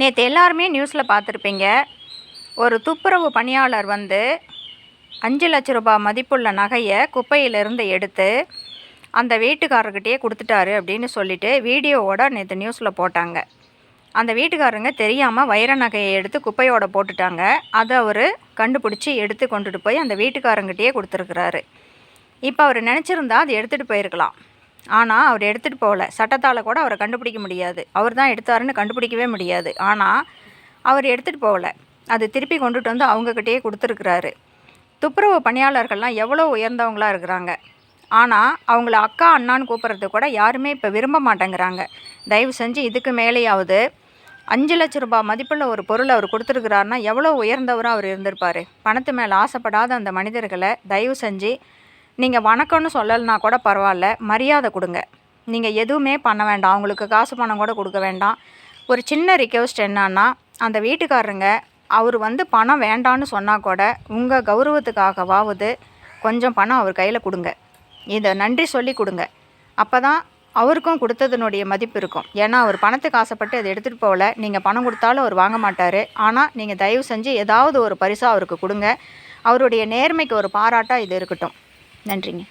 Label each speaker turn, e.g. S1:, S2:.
S1: நேற்று எல்லாருமே நியூஸில் பார்த்துருப்பீங்க. ஒரு துப்புரவு பணியாளர் வந்து அஞ்சு லட்ச ரூபாய் மதிப்புள்ள நகையை குப்பையிலிருந்து எடுத்து அந்த வீட்டுக்காரர்கிட்டயே கொடுத்துட்டாரு அப்படின்னு சொல்லிட்டு வீடியோவோட நேற்று நியூஸில் போட்டாங்க. அந்த வீட்டுக்காரங்க தெரியாமல் வைர நகையை எடுத்து குப்பையோட போட்டுட்டாங்க. அதை அவர் கண்டுபிடிச்சி எடுத்து கொண்டுட்டு போய் அந்த வீட்டுக்காரங்கிட்டயே கொடுத்துருக்குறாரு. இப்போ அவர் நினச்சிருந்தா அதை எடுத்துகிட்டு போயிருக்கலாம். ஆனால் அவர் எடுத்துகிட்டு போகல. சட்டத்தால் கூட அவரை கண்டுபிடிக்க முடியாது. அவர் தான் எடுத்தாருன்னு கண்டுபிடிக்கவே முடியாது. ஆனால் அவர் எடுத்துகிட்டு போகல. அது திருப்பி கொண்டுட்டு வந்து அவங்கக்கிட்டேயே கொடுத்துருக்குறாரு. துப்புரவு பணியாளர்கள்லாம் எவ்வளோ உயர்ந்தவங்களாக இருக்கிறாங்க. ஆனால் அவங்கள அக்கா அண்ணான்னு கூப்பிட்றது கூட யாருமே இப்போ விரும்ப மாட்டேங்கிறாங்க. தயவு செஞ்சு இதுக்கு மேலேயாவது அஞ்சு லட்ச ரூபாய் மதிப்புள்ள ஒரு பொருள் அவர் கொடுத்துருக்கிறாருன்னா எவ்வளோ உயர்ந்தவராக அவர் இருந்திருப்பார். பணத்து மேலே ஆசைப்படாத அந்த மனிதர்களை தயவு செஞ்சு நீங்கள் வணக்கம்னு சொல்லலைனா கூட பரவாயில்ல. மரியாதை கொடுங்க. நீங்கள் எதுவுமே பண்ண வேண்டாம். அவங்களுக்கு காசு பணம் கூட கொடுக்க வேண்டாம். ஒரு சின்ன ரிக்வெஸ்ட் என்னன்னா அந்த வீட்டுக்காரங்க அவர் வந்து பணம் வேண்டான்னு சொன்னால் கூட உங்கள் கௌரவத்துக்காகவாவது கொஞ்சம் பணம் அவர் கையில் கொடுங்க. இதை நன்றி சொல்லி கொடுங்க. அப்போ தான் அவருக்கும் கொடுத்ததுனுடைய மதிப்பு இருக்கும். ஏன்னா அவர் பணத்துக்கு ஆசைப்பட்டு அதை எடுத்துகிட்டு போகல. நீங்கள் பணம் கொடுத்தாலும் அவர் வாங்க மாட்டார். ஆனால் நீங்கள் தயவு செஞ்சு ஏதாவது ஒரு பரிசாக அவருக்கு கொடுங்க. அவருடைய நேர்மைக்கு ஒரு பாராட்டாக இது இருக்கட்டும். நன்றிங்க.